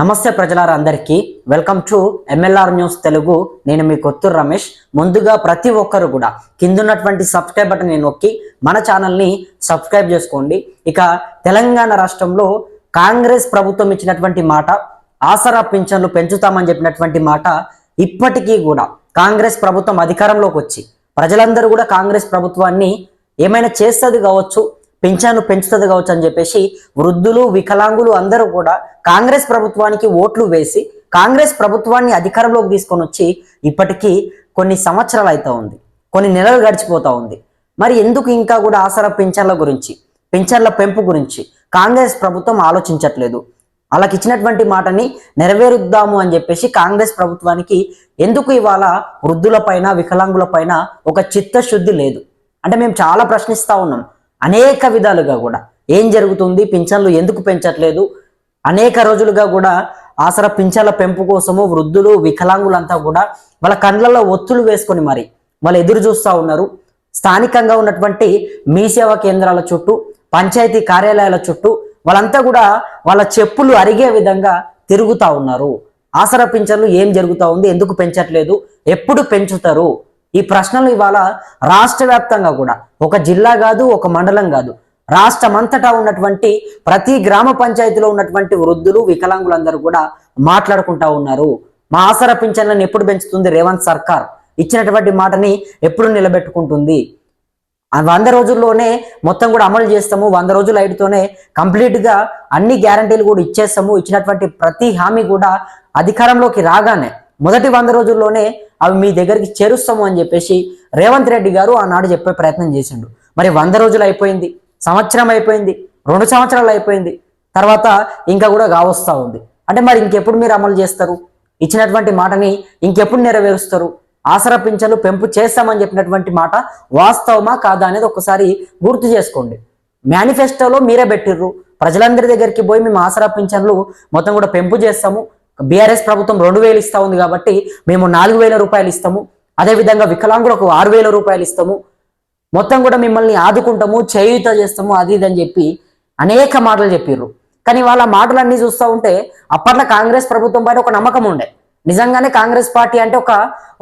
నమస్తే ప్రజలారా అందరికీ welcome to MLR news Telugu. నేను మీ కొత్తూరు రమేష్. ముందుగా ప్రతి ఒక్కరు కూడా కిందున్నటువంటి సబ్స్క్రైబ్ బటన్ నేను నొక్కి మన ఛానల్ని సబ్స్క్రైబ్ చేసుకోండి. ఇక తెలంగాణ రాష్ట్రంలో కాంగ్రెస్ ప్రభుత్వం ఇచ్చినటువంటి మాట ఆసరా పింఛన్లు పెంచుతామని చెప్పినటువంటి మాట ఇప్పటికీ కూడా కాంగ్రెస్ ప్రభుత్వం అధికారంలోకి వచ్చి ప్రజలందరూ కూడా కాంగ్రెస్ ప్రభుత్వాన్ని ఏమైనా చేస్తుంది కావచ్చు పింఛను పెంచుతుంది కావచ్చు అని చెప్పేసి వృద్ధులు వికలాంగులు అందరూ కూడా కాంగ్రెస్ ప్రభుత్వానికి ఓట్లు వేసి కాంగ్రెస్ ప్రభుత్వాన్ని అధికారంలోకి తీసుకొని వచ్చి ఇప్పటికీ కొన్ని సంవత్సరాలు అవుతా ఉంది. కొన్ని నెలలు గడిచిపోతా ఉంది. మరి ఎందుకు ఇంకా కూడా ఆసరా పింఛన్ల గురించి పింఛన్ల పెంపు గురించి కాంగ్రెస్ ప్రభుత్వం ఆలోచించట్లేదు? వాళ్ళకి ఇచ్చినటువంటి మాటని నెరవేరుద్దాము అని చెప్పేసి కాంగ్రెస్ ప్రభుత్వానికి ఎందుకు ఇవాళ వృద్ధుల పైన వికలాంగుల పైన ఒక చిత్తశుద్ధి లేదు? అంటే మేము చాలా ప్రశ్నిస్తా ఉన్నాం. అనేక విధాలుగా కూడా. ఏం జరుగుతుంది? పింఛన్లు ఎందుకు పెంచట్లేదు? అనేక రోజులుగా కూడా ఆసరా పింఛన్ల పెంపు కోసము వృద్ధులు వికలాంగులంతా కూడా వాళ్ళ కండ్లలో ఒత్తులు వేసుకొని మరి వాళ్ళు ఎదురు చూస్తూ ఉన్నారు. స్థానికంగా ఉన్నటువంటి మీ సేవా కేంద్రాల చుట్టూ పంచాయతీ కార్యాలయాల చుట్టూ వాళ్ళంతా కూడా వాళ్ళ చెప్పులు అరిగే విధంగా తిరుగుతూ ఉన్నారు. ఆసరా పింఛన్లు ఏం జరుగుతూ ఉంది? ఎందుకు పెంచట్లేదు? ఎప్పుడు పెంచుతారు? ఈ ప్రశ్నలు ఇవాళ రాష్ట్ర వ్యాప్తంగా కూడా. ఒక జిల్లా కాదు ఒక మండలం కాదు. రాష్ట్రమంతటా ఉన్నటువంటి ప్రతి గ్రామ పంచాయతీలో ఉన్నటువంటి వృద్ధులు వికలాంగులందరూ కూడా మాట్లాడుకుంటా ఉన్నారు. మా ఆసరా పింఛన్లను ఎప్పుడు పెంచుతుంది రేవంత్ సర్కార్? ఇచ్చినటువంటి మాటని ఎప్పుడు నిలబెట్టుకుంటుంది? ఆ వంద రోజుల్లోనే మొత్తం కూడా అమలు చేస్తాము. వంద రోజులు అయితేనే కంప్లీట్గా అన్ని గ్యారంటీలు కూడా ఇచ్చేస్తాము. ఇచ్చినటువంటి ప్రతి హామీ కూడా అధికారంలోకి రాగానే మొదటి వంద రోజుల్లోనే అవి మీ దగ్గరికి చేరుస్తాము అని చెప్పేసి రేవంత్ రెడ్డి గారు ఆనాడు చెప్పే ప్రయత్నం చేసిండు. మరి వంద రోజులు అయిపోయింది సంవత్సరం అయిపోయింది రెండు సంవత్సరాలు అయిపోయింది తర్వాత ఇంకా కూడా కావస్తా ఉంది. అంటే మరి ఇంకెప్పుడు మీరు అమలు చేస్తారు? ఇచ్చినటువంటి మాటని ఇంకెప్పుడు నెరవేరుస్తారు? ఆసరా పింఛను పెంపు చేస్తామని చెప్పినటువంటి మాట వాస్తవమా కాదా అనేది ఒకసారి గుర్తు చేసుకోండి. మేనిఫెస్టోలో మీరే పెట్టిర్రు. ప్రజలందరి దగ్గరికి పోయి మేము ఆసరా పింఛన్లు మొత్తం కూడా పెంపు చేస్తాము. బీఆర్ఎస్ ప్రభుత్వం రెండు వేలు ఇస్తా ఉంది కాబట్టి మేము నాలుగు వేల రూపాయలు ఇస్తాము. అదేవిధంగా వికలాంగులకు ఆరు వేల రూపాయలు ఇస్తాము. మొత్తం కూడా మిమ్మల్ని ఆదుకుంటాము చేయుత చేస్తాము అది ఇది అని చెప్పి అనేక మాటలు చెప్పిర్రు. కానీ వాళ్ళ మాటలన్నీ చూస్తూ ఉంటే అప్పట్లో కాంగ్రెస్ ప్రభుత్వం పైన ఒక నమ్మకం ఉండే. నిజంగానే కాంగ్రెస్ పార్టీ అంటే ఒక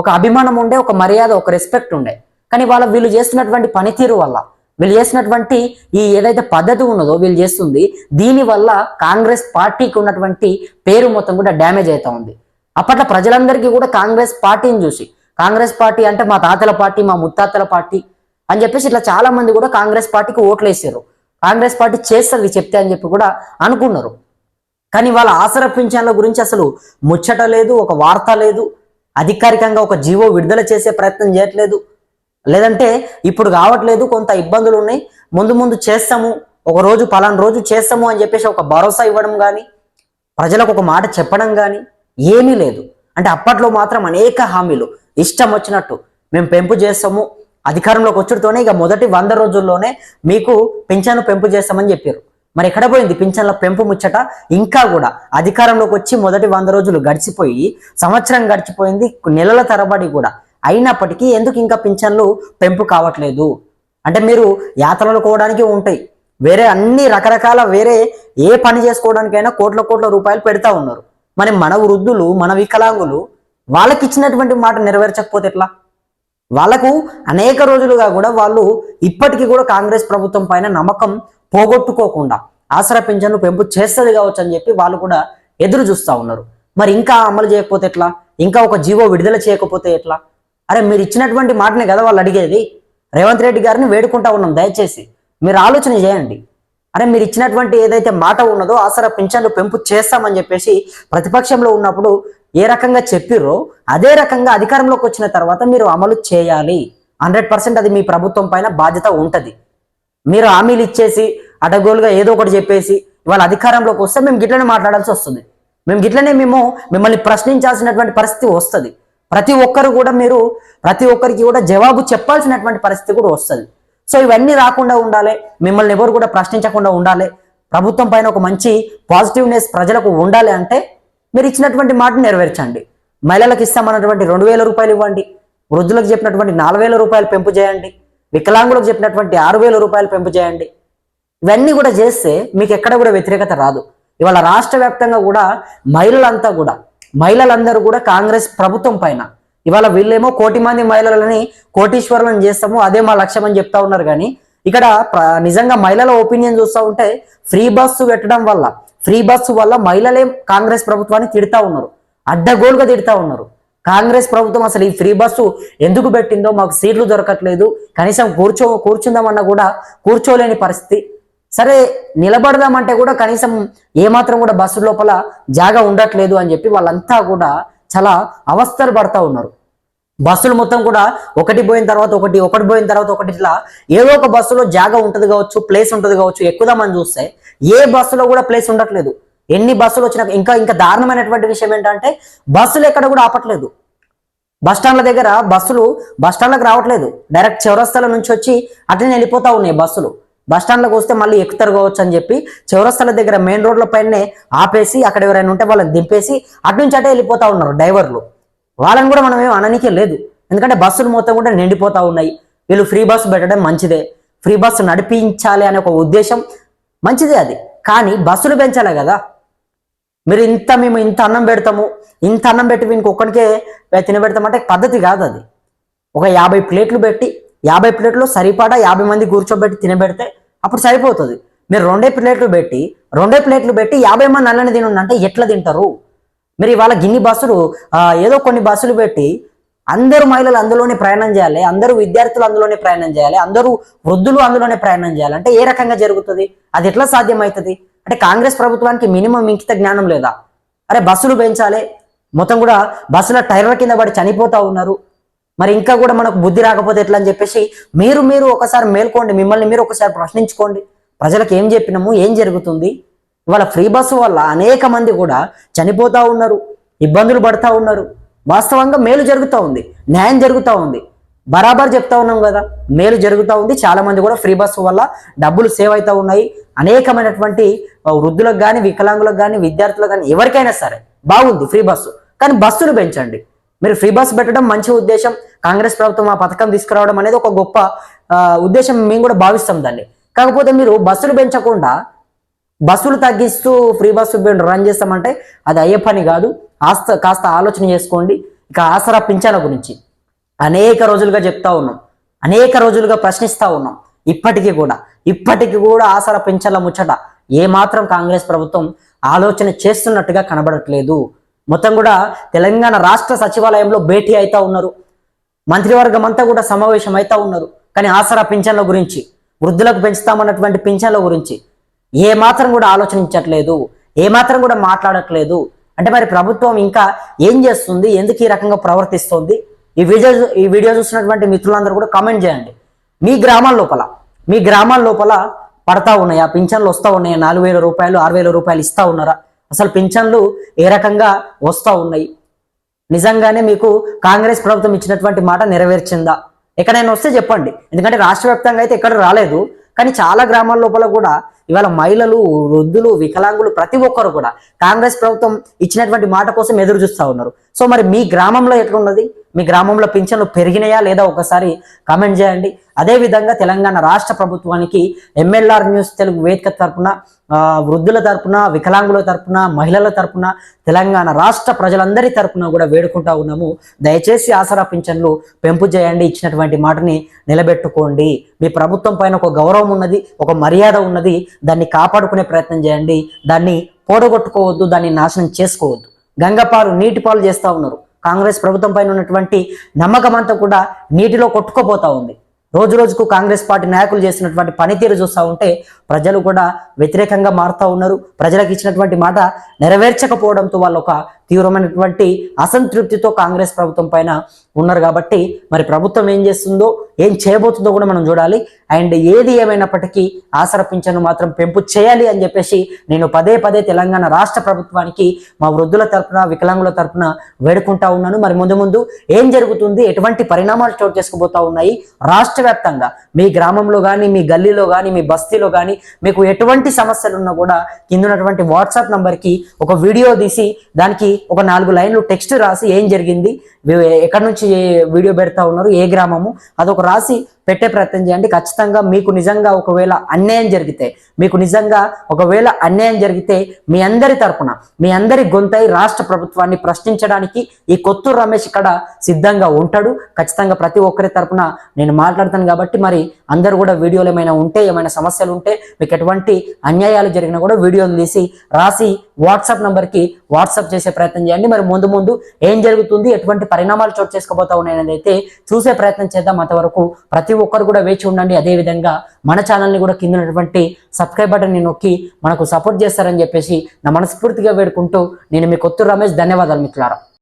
ఒక అభిమానం ఉండే ఒక మర్యాద ఒక రెస్పెక్ట్ ఉండే. కానీ వాళ్ళ వీళ్ళు చేస్తున్నటువంటి పనితీరు వల్ల వీళ్ళు చేసినటువంటి ఈ ఏదైతే పద్ధతి ఉన్నదో వీళ్ళు చేస్తుంది దీనివల్ల కాంగ్రెస్ పార్టీకి ఉన్నటువంటి పేరు మొత్తం కూడా డ్యామేజ్ అవుతా ఉంది. అప్పట్లో ప్రజలందరికీ కూడా కాంగ్రెస్ పార్టీని చూసి కాంగ్రెస్ పార్టీ అంటే మా తాతల పార్టీ మా ముత్తాతల పార్టీ అని చెప్పేసి ఇట్లా చాలా మంది కూడా కాంగ్రెస్ పార్టీకి ఓట్లు వేసారు. కాంగ్రెస్ పార్టీ చేస్తుంది చెప్తే అని చెప్పి కూడా అనుకున్నారు. కానీ వాళ్ళ ఆసర పింఛన్ల గురించి అసలు ముచ్చట లేదు ఒక వార్త లేదు. అధికారికంగా ఒక జీవో విడుదల చేసే ప్రయత్నం చేయట్లేదు. లేదంటే ఇప్పుడు కావట్లేదు కొంత ఇబ్బందులు ఉన్నాయి. ముందు ముందు చేస్తాము ఒక రోజు పలానా రోజు చేస్తాము అని చెప్పేసి ఒక భరోసా ఇవ్వడం కానీ ప్రజలకు ఒక మాట చెప్పడం కానీ ఏమీ లేదు. అంటే అప్పట్లో మాత్రం అనేక హామీలు. ఇష్టం వచ్చినట్టు మేము పెంపు చేస్తాము అధికారంలోకి వచ్చుడుతోనే ఇక మొదటి వంద రోజుల్లోనే మీకు పింఛను పెంపు చేస్తామని చెప్పారు. మరి ఎక్కడ పోయింది? పింఛన్ల పెంపు ముచ్చట ఇంకా కూడా అధికారంలోకి వచ్చి మొదటి వంద రోజులు గడిచిపోయి సంవత్సరం గడిచిపోయింది నెలల తరబడి కూడా. అయినప్పటికీ ఎందుకు ఇంకా పింఛన్లు పెంపు కావట్లేదు? అంటే మీరు యాత్రలు కోవడానికి ఉంటాయి. వేరే అన్ని రకరకాల వేరే ఏ పని చేసుకోవడానికైనా కోట్ల కోట్ల రూపాయలు పెడతా ఉన్నారు. మరి మన వృద్ధులు మన వికలాంగులు వాళ్ళకి ఇచ్చినటువంటి మాట నెరవేర్చకపోతే ఎట్లా? వాళ్ళకు అనేక రోజులుగా కూడా వాళ్ళు ఇప్పటికీ కూడా కాంగ్రెస్ ప్రభుత్వం పైన నమ్మకం పోగొట్టుకోకుండా ఆసరా పింఛన్లు పెంపు చేస్తుంది కావచ్చు అని చెప్పి వాళ్ళు కూడా ఎదురు చూస్తూ ఉన్నారు. మరి ఇంకా అమలు చేయకపోతే ఎట్లా? ఇంకా ఒక జీవో విడుదల చేయకపోతే ఎట్లా? అరే మీరు ఇచ్చినటువంటి మాటనే కదా వాళ్ళు అడిగేది? రేవంత్ రెడ్డి గారిని వేడుకుంటా ఉన్నాం దయచేసి. మీరు ఆలోచన చేయండి. అరే మీరు ఇచ్చినటువంటి ఏదైతే మాట ఉన్నదో ఆసరా పింఛన్లు పెంపు చేస్తామని చెప్పేసి ప్రతిపక్షంలో ఉన్నప్పుడు ఏ రకంగా చెప్పిర్రో అదే రకంగా అధికారంలోకి వచ్చిన తర్వాత మీరు అమలు చేయాలి. హండ్రెడ్ పర్సెంట్ అది మీ ప్రభుత్వం పైన బాధ్యత ఉంటుంది. మీరు హామీలు ఇచ్చేసి అడగోలుగా ఏదో ఒకటి చెప్పేసి ఇవాళ అధికారంలోకి వస్తే మేము గిట్లనే మాట్లాడాల్సి వస్తుంది. మేము గిట్లనే మేము మిమ్మల్ని ప్రశ్నించాల్సినటువంటి పరిస్థితి వస్తుంది. ప్రతి ఒక్కరు కూడా మీరు ప్రతి ఒక్కరికి కూడా జవాబు చెప్పాల్సినటువంటి పరిస్థితి కూడా వస్తుంది. సో ఇవన్నీ రాకుండా ఉండాలి. మిమ్మల్ని ఎవరు కూడా ప్రశ్నించకుండా ఉండాలి. ప్రభుత్వం పైన ఒక మంచి పాజిటివ్నెస్ ప్రజలకు ఉండాలి అంటే మీరు ఇచ్చినటువంటి మాట నెరవేర్చండి. మహిళలకు ఇస్తామన్నటువంటి రెండు వేల రూపాయలు ఇవ్వండి. వృద్ధులకు చెప్పినటువంటి నాలుగు వేల రూపాయలు పెంపు చేయండి. వికలాంగులకు చెప్పినటువంటి ఆరు వేల రూపాయలు పెంపు చేయండి. ఇవన్నీ కూడా చేస్తే మీకు ఎక్కడ కూడా వ్యతిరేకత రాదు. ఇవాళ రాష్ట్ర వ్యాప్తంగా కూడా మహిళలంతా కూడా మహిళలందరూ కూడా కాంగ్రెస్ ప్రభుత్వం పైన. ఇవాళ వీళ్ళేమో కోటి మంది మహిళలని కోటీశ్వరులను చేస్తాము అదే మా లక్ష్యం అని చెప్తా ఉన్నారు. కానీ ఇక్కడ నిజంగా మహిళల ఒపీనియన్ చూస్తూ ఉంటే ఫ్రీ బస్సు పెట్టడం వల్ల ఫ్రీ బస్సు వల్ల మహిళలే కాంగ్రెస్ ప్రభుత్వాన్ని తిడతా ఉన్నారు. అడ్డగోలుగా తిడతా ఉన్నారు. కాంగ్రెస్ ప్రభుత్వం అసలు ఈ ఫ్రీ బస్సు ఎందుకు పెట్టిందో మాకు సీట్లు దొరకట్లేదు. కనీసం కూర్చో కూర్చుందామన్నా కూడా కూర్చోలేని పరిస్థితి సరే నిలబడదామంటే కూడా కనీసం ఏమాత్రం కూడా బస్సు లోపల జాగా ఉండట్లేదు అని చెప్పి వాళ్ళంతా కూడా చాలా అవస్థలు పడతా ఉన్నారు. బస్సులు మొత్తం కూడా ఒకటి పోయిన తర్వాత ఒకటి ఒకటి పోయిన తర్వాత ఒకటి ఇట్లా ఏదో ఒక బస్సులో జాగా ఉంటుంది కావచ్చు ప్లేస్ ఉంటుంది కావచ్చు ఎక్కుదామని చూస్తే ఏ బస్సులో కూడా ప్లేస్ ఉండట్లేదు. ఎన్ని బస్సులు వచ్చినా ఇంకా ఇంకా దారుణమైనటువంటి విషయం ఏంటంటే బస్సులు ఎక్కడ కూడా ఆపట్లేదు. బస్ స్టాండ్ల దగ్గర బస్సులు బస్ స్టాండ్లకు రావట్లేదు. డైరెక్ట్ చౌరస్తాల నుంచి వచ్చి అట్లనే వెళ్ళిపోతా ఉన్నాయి బస్సులు. బస్ స్టాండ్లోకి వస్తే మళ్ళీ ఎక్కుతారు కావచ్చు అని చెప్పి చౌరస్తాల దగ్గర మెయిన్ రోడ్ల పైనే ఆపేసి అక్కడ ఎవరైనా ఉంటే వాళ్ళని దింపేసి అటు నుంచి అటే వెళ్ళిపోతా ఉన్నారు డ్రైవర్లు. వాళ్ళని కూడా మనం ఏం అననికే లేదు. ఎందుకంటే బస్సులు మొత్తం కూడా నిండిపోతా ఉన్నాయి. వీళ్ళు ఫ్రీ బస్సు పెట్టడం మంచిదే. ఫ్రీ బస్సు నడిపించాలి అనే ఒక ఉద్దేశం మంచిదే అది. కానీ బస్సులు పెంచాలి కదా. మీరు ఇంత మేము ఇంత అన్నం పెడతాము. ఇంత అన్నం పెట్టి వీనికి ఒక్కడికే తినబెడతామంటే పద్ధతి కాదు అది. ఒక యాభై ప్లేట్లు పెట్టి యాభై ప్లేట్లు సరిపడా యాభై మంది కూర్చోబెట్టి తినబెడితే అప్పుడు సరిపోతుంది. మీరు రెండే ప్లేట్లు పెట్టి రెండే ప్లేట్లు పెట్టి యాభై మంది అన్నని తినండి అంటే ఎట్లా తింటారు? మీరు ఇవాళ గిన్ని బస్సులు ఏదో కొన్ని బస్సులు పెట్టి అందరూ మహిళలు అందులోనే ప్రయాణం చేయాలి అందరూ విద్యార్థులు అందులోనే ప్రయాణం చేయాలి అందరూ వృద్ధులు అందులోనే ప్రయాణం చేయాలి. అంటే ఏ రకంగా జరుగుతుంది? అది ఎట్లా సాధ్యమవుతుంది? అంటే కాంగ్రెస్ ప్రభుత్వానికి మినిమం ఇంకిత జ్ఞానం లేదా? అరే బస్సులు పెంచాలి. మొత్తం కూడా బస్సుల టైర్ల కింద పడి చనిపోతా ఉన్నారు. మరి ఇంకా కూడా మనకు బుద్ధి రాకపోతే ఎట్లా అని చెప్పేసి మీరు మీరు ఒకసారి మేల్కోండి మిమ్మల్ని మీరు ఒకసారి ప్రశ్నించుకోండి. ప్రజలకు ఏం చెప్పినాము ఏం జరుగుతుంది? ఇవాళ ఫ్రీ బస్సు వల్ల అనేక మంది కూడా చనిపోతా ఉన్నారు ఇబ్బందులు పడతా ఉన్నారు. వాస్తవంగా మేలు జరుగుతూ ఉంది న్యాయం జరుగుతూ ఉంది. బరాబర్ చెప్తా ఉన్నాం కదా మేలు జరుగుతూ ఉంది. చాలా మంది కూడా ఫ్రీ బస్సు వల్ల డబ్బులు సేవ్ అవుతూ ఉన్నాయి. అనేకమైనటువంటి వృద్ధులకు కానీ వికలాంగులకు కానీ విద్యార్థులకు కానీ ఎవరికైనా సరే బాగుంది ఫ్రీ బస్సు. కానీ బస్సులు పెంచండి. మీరు ఫ్రీ బస్ పెట్టడం మంచి ఉద్దేశం. కాంగ్రెస్ ప్రభుత్వం ఆ పథకం తీసుకురావడం అనేది ఒక గొప్ప ఉద్దేశం మేము కూడా భావిస్తాం దాన్ని. కాకపోతే మీరు బస్సులు పెంచకుండా బస్సులు తగ్గిస్తూ ఫ్రీ బస్సు రన్ చేస్తామంటే అది అయ్యే పని కాదు. ఆస్త కాస్త ఆలోచన చేసుకోండి. ఇక ఆసరా పింఛన గురించి అనేక రోజులుగా చెప్తా ఉన్నాం. అనేక రోజులుగా ప్రశ్నిస్తా ఉన్నాం. ఇప్పటికీ కూడా ఇప్పటికీ కూడా ఆసరా పింఛన్ల ముచ్చట ఏ మాత్రం కాంగ్రెస్ ప్రభుత్వం ఆలోచన చేస్తున్నట్టుగా కనబడట్లేదు. మొత్తం కూడా తెలంగాణ రాష్ట్ర సచివాలయంలో భేటీ అవుతా ఉన్నారు. మంత్రివర్గం అంతా కూడా సమావేశం అవుతా ఉన్నారు. కానీ ఆసరా పింఛన్ల గురించి వృద్ధులకు పెంచుతామన్నటువంటి పింఛన్ల గురించి ఏ మాత్రం కూడా ఆలోచించట్లేదు ఏ మాత్రం కూడా మాట్లాడట్లేదు. అంటే మరి ప్రభుత్వం ఇంకా ఏం చేస్తుంది ఎందుకు ఈ రకంగా ప్రవర్తిస్తుంది? ఈ వీడియో ఈ వీడియో చూసినటువంటి మిత్రులందరూ కూడా కామెంట్ చేయండి. మీ గ్రామాల లోపల మీ గ్రామాల లోపల పడతా ఉన్నాయా? పింఛన్లు వస్తూ ఉన్నాయా? నాలుగు వేల రూపాయలు ఆరు వేల రూపాయలు ఇస్తా ఉన్నారా? అసలు పింఛన్లు ఏ రకంగా వస్తూ ఉన్నాయి? నిజంగానే మీకు కాంగ్రెస్ ప్రభుత్వం ఇచ్చినటువంటి మాట నెరవేర్చిందా? ఎక్కడైనా వస్తే చెప్పండి. ఎందుకంటే రాష్ట్ర వ్యాప్తంగా అయితే ఎక్కడ రాలేదు. కానీ చాలా గ్రామాల లోపల కూడా ఇవాళ మహిళలు వృద్ధులు వికలాంగులు ప్రతి ఒక్కరు కూడా కాంగ్రెస్ ప్రభుత్వం ఇచ్చినటువంటి మాట కోసం ఎదురు చూస్తూ ఉన్నారు. సో మరి మీ గ్రామంలో ఎట్లున్నది? మీ గ్రామంలో పింఛన్లు పెరిగినాయా లేదా ఒకసారి కామెంట్ చేయండి. అదే విధంగా తెలంగాణ రాష్ట్ర ప్రభుత్వానికి ఎంఎల్ఆర్ న్యూస్ తెలుగు వేదిక తరపున వృద్ధుల తరపున వికలాంగుల తరపున మహిళల తరపున తెలంగాణ రాష్ట్ర ప్రజలందరి తరపున కూడా వేడుకుంటా ఉన్నాము. దయచేసి ఆసరా పింఛన్లు పెంపు చేయండి. ఇచ్చినటువంటి మాటని నిలబెట్టుకోండి. మీ ప్రభుత్వం పైన ఒక గౌరవం ఉన్నది ఒక మర్యాద ఉన్నది. దాన్ని కాపాడుకునే ప్రయత్నం చేయండి. దాన్ని పోడగొట్టుకోవద్దు దాన్ని నాశనం చేసుకోవద్దు. గంగపాలు నీటి పాలు ఉన్నారు. కాంగ్రెస్ ప్రభుత్వం పైన ఉన్నటువంటి నమ్మకం అంతా కూడా నీటిలో కొట్టుకుపోతా ఉంది. రోజు రోజుకు కాంగ్రెస్ పార్టీ నాయకులు చేసినటువంటి పనితీరు చూస్తూ ఉంటే ప్రజలు కూడా వ్యతిరేకంగా మారుతూ ఉన్నారు. ప్రజలకు ఇచ్చినటువంటి మాట నెరవేర్చకపోవడంతో వాళ్ళు ఒక తీవ్రమైనటువంటి అసంతృప్తితో కాంగ్రెస్ ప్రభుత్వం పైన ఉన్నారు కాబట్టి మరి ప్రభుత్వం ఏం చేస్తుందో ఏం చేయబోతుందో కూడా మనం చూడాలి. అండ్ ఏది ఏమైనప్పటికీ ఆసర పింఛను మాత్రం పెంపు చేయాలి అని చెప్పేసి నేను పదే పదే తెలంగాణ రాష్ట్ర ప్రభుత్వానికి మా వృద్ధుల తరపున వికలాంగుల తరపున వేడుకుంటా ఉన్నాను. మరి ముందు ముందు ఏం జరుగుతుంది ఎటువంటి పరిణామాలు చోటు చేసుకోబోతా ఉన్నాయి రాష్ట్ర వ్యాప్తంగా? మీ గ్రామంలో కానీ మీ గల్లీలో కానీ మీ బస్తీలో కానీ మీకు ఎటువంటి సమస్యలు ఉన్నా కూడా కింద ఉన్నటువంటి వాట్సాప్ నంబర్కి ఒక వీడియో తీసి దానికి ఒక నాలుగు లైన్లు టెక్స్ట్ రాసి ఏం జరిగింది ఎక్కడి నుంచి ఏ వీడియో పెడతా ఉన్నారు ఏ గ్రామము అదొక రాసి పెట్టే ప్రయత్నం చేయండి. ఖచ్చితంగా మీకు నిజంగా ఒకవేళ అన్యాయం జరిగితే మీకు నిజంగా ఒకవేళ అన్యాయం జరిగితే మీ అందరి తరపున మీ అందరి గొంతై రాష్ట్ర ప్రభుత్వాన్ని ప్రశ్నించడానికి ఈ కొత్తూరు రమేష్ ఇక్కడ సిద్ధంగా ఉంటాడు. ఖచ్చితంగా ప్రతి ఒక్కరి తరపున నేను మాట్లాడతాను కాబట్టి మరి అందరూ కూడా వీడియోలు ఏమైనా ఉంటే ఏమైనా సమస్యలు ఉంటే మీకు ఎటువంటి అన్యాయాలు జరిగినా కూడా వీడియోలు తీసి రాసి వాట్సాప్ నంబర్కి వాట్సాప్ చేసే ప్రయత్నం చేయండి. మరి ముందు ముందు ఏం జరుగుతుంది ఎటువంటి పరిణామాలు చోటు చేసుకోబోతా ఉన్నాయనేది అయితే చూసే ప్రయత్నం చేద్దాం. అంతవరకు ప్రతి ఒక్కరు కూడా వేచి ఉండండి. అదే విధంగా మన ఛానల్ని కూడా కింద ఉన్నటువంటి సబ్స్క్రైబ్ బటన్ని నొక్కి మనకు సపోర్ట్ చేస్తారని చెప్పేసి నా మనస్ఫూర్తిగా వేడుకుంటూ నేను మీ కొత్తూరు రమేష్. ధన్యవాదాలు మిత్రులారా.